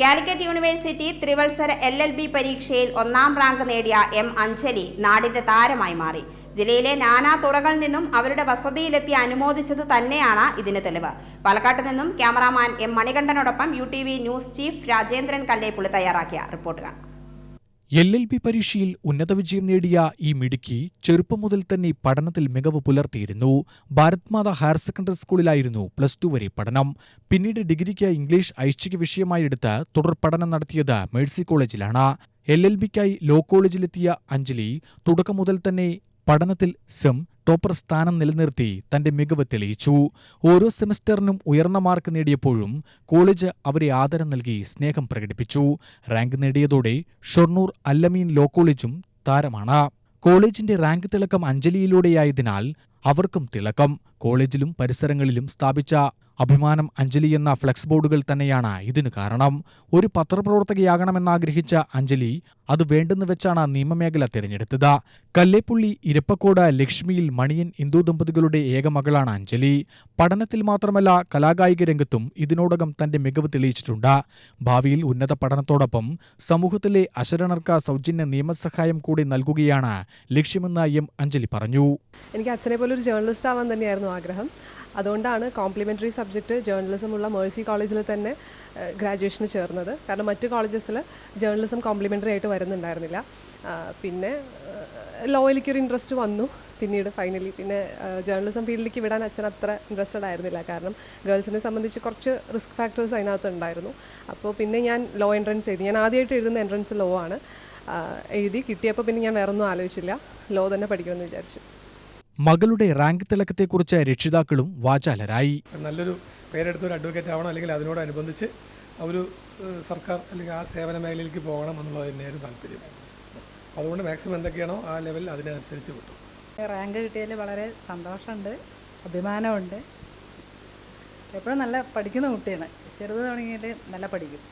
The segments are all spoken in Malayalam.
കാലിക്കറ്റ് യൂണിവേഴ്സിറ്റി ത്രിവത്സര എൽ എൽ ബി പരീക്ഷയിൽ ഒന്നാം റാങ്ക് നേടിയ എം അഞ്ജലി നാടിന്റെ താരമായി മാറി. ജില്ലയിലെ നാനാ തുറകളിൽ നിന്നും അവരുടെ വസതിയിലെത്തി അനുമോദിച്ചത് തന്നെയാണ് ഇതിന് തെളിവ്. പാലക്കാട്ട് നിന്നും cameraman M മണികണ്ഠനോടൊപ്പം U T V news chief Rajendran Kallepully തയ്യാറാക്കിയ റിപ്പോർട്ട് കാണാം എൽ എൽ ബി പരീക്ഷയിൽ ഉന്നത വിജയം നേടിയ ഈ മിടുക്കി ചെറുപ്പം മുതൽ തന്നെ പഠനത്തിൽ മികവ് പുലർത്തിയിരുന്നു. ഭാരത് മാത ഹയർ സെക്കൻഡറി സ്കൂളിലായിരുന്നു പ്ലസ് ടു വരെ പഠനം. പിന്നീട് ഡിഗ്രിക്ക് ഇംഗ്ലീഷ് ഐച്ഛിക വിഷയമായി എടുത്ത് തുടർ പഠനം നടത്തിയത് മേഴ്സി കോളേജിലാണ്. എൽ എൽ ബിക്കായി ലോ കോളേജിലെത്തിയ അഞ്ജലി തുടക്കം മുതൽ തന്നെ പഠനത്തിൽ സെം ടോപ്പർ സ്ഥാനം നിലനിർത്തി തന്റെ മികവ് തെളിയിച്ചു. ഓരോ സെമസ്റ്ററിനും ഉയർന്ന മാർക്ക് നേടിയപ്പോഴും കോളേജ് അവരെ ആദരം നൽകി സ്നേഹം പ്രകടിപ്പിച്ചു. റാങ്ക് നേടിയതോടെ ഷൊർണൂർ അല്ലമീൻ ലോ കോളേജും താരമാണ്. കോളേജിന്റെ റാങ്ക് തിളക്കം അഞ്ജലിയിലൂടെയായതിനാൽ അവർക്കും തിളക്കം. കോളേജിലും പരിസരങ്ങളിലും സ്ഥാപിച്ച അഭിമാനം അഞ്ജലി എന്ന ഫ്ലെക്സ് ബോർഡുകൾ തന്നെയാണ് ഇതിന് കാരണം. ഒരു പത്രപ്രവർത്തകയാകണമെന്നാഗ്രഹിച്ച അഞ്ജലി അത് വേണ്ടെന്ന് വെച്ചാണ് നിയമമേഖല തിരഞ്ഞെടുത്തത്. കല്ലേപ്പുള്ളി ഇരപ്പക്കോട് ലക്ഷ്മിയിൽ മണിയൻ ഹിന്ദു ദമ്പതികളുടെ ഏക മകളാണ് അഞ്ജലി. പഠനത്തിൽ മാത്രമല്ല കലാകായിക രംഗത്തും ഇതിനോടകം തന്റെ മികവ് തെളിയിച്ചിട്ടുണ്ട്. ഭാവിയിൽ ഉന്നത പഠനത്തോടൊപ്പം സമൂഹത്തിലെ അശരണർക്ക് സൗജന്യ നിയമസഹായം കൂടി നൽകുകയാണ് ലക്ഷ്യമെന്ന് എം അഞ്ജലി പറഞ്ഞു. എനിക്ക് അച്ഛനെ പോലെ ഒരു ജേർണലിസ്റ്റ് ആവാൻ തന്നെയായിരുന്നു ആഗ്രഹം. അതുകൊണ്ടാണ് കോംപ്ലിമെന്ററി സബ്ജക്റ്റ് ജേർണലിസം ഉള്ള മേഴ്സി കോളേജിൽ തന്നെ ഗ്രാജുവേഷന് ചേർന്നത്. കാരണം മറ്റ് കോളേജസിൽ ജേർണലിസം കോംപ്ലിമെന്ററി ആയിട്ട് വരുന്നുണ്ടായിരുന്നില്ല. പിന്നെ ലോയിലേക്ക് ഒരു ഇൻട്രസ്റ്റ് വന്നു. പിന്നീട് ഫൈനലി പിന്നെ ജേർണലിസം ഫീൽഡിലേക്ക് വിടാൻ അച്ഛൻ അത്ര ഇൻട്രസ്റ്റഡ് ആയിരുന്നില്ല. കാരണം ഗേൾസിനെ സംബന്ധിച്ച് കുറച്ച് റിസ്ക് ഫാക്ടേഴ്സ് അതിനകത്ത് ഉണ്ടായിരുന്നു. അപ്പോൾ പിന്നെ ഞാൻ ലോ എൻട്രൻസ് എഴുതി. ഞാൻ ആദ്യമായിട്ട് എഴുതുന്ന എൻട്രൻസ് ലോ ആണ്. എഴുതി കിട്ടിയപ്പോൾ പിന്നെ ഞാൻ വേറൊന്നും ആലോചിച്ചില്ല. ലോ തന്നെ പഠിക്കണമെന്ന് വിചാരിച്ചു. മകളുടെ റാങ്ക് തിളക്കത്തെക്കുറിച്ച് രക്ഷിതാക്കളും വാചാലരായി. നല്ലൊരു പേരെടുത്ത ഒരു അഡ്വക്കേറ്റ് ആവണം അല്ലെങ്കിൽ അതിനോടനുബന്ധിച്ച് ഒരു സർക്കാർ അല്ലെങ്കിൽ ആ സേവന മേഖലയിലേക്ക് പോകണം എന്നുള്ളത് തന്നെയായിരുന്നു താല്പര്യം. അതുകൊണ്ട് മാക്സിമം എന്തൊക്കെയാണോ ആ ലെവൽ അതിനനുസരിച്ച് വിട്ടു റാങ്ക് കിട്ടിയതിൽ വളരെ സന്തോഷമുണ്ട് അഭിമാനമുണ്ട്. എപ്പോഴും നല്ല പഠിക്കുന്ന കുട്ടിയാണ്. ചെറുത് തുടങ്ങിയിട്ട് നല്ല പഠിക്കും.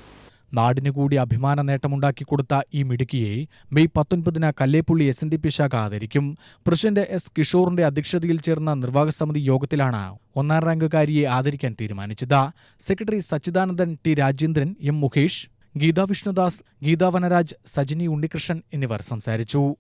നാടിനു കൂടി അഭിമാന നേട്ടമുണ്ടാക്കി കൊടുത്ത ഈ മിടുക്കിയെ മെയ് പത്തൊൻപതിന് Kalleppully S N D P ശാഖ ആദരിക്കും. പ്രസിഡന്റ് എസ് കിഷോറിന്റെ അധ്യക്ഷതയിൽ ചേർന്ന നിർവാഹക സമിതി യോഗത്തിലാണ് ഒന്നാം റാങ്കുകാരിയെ ആദരിക്കാൻ തീരുമാനിച്ചത്. Secretary Sachidanandan T Rajendran M Mukesh Geetha Vishnudas Geetha Vanaraj Sajini Unnikrishnan എന്നിവർ സംസാരിച്ചു.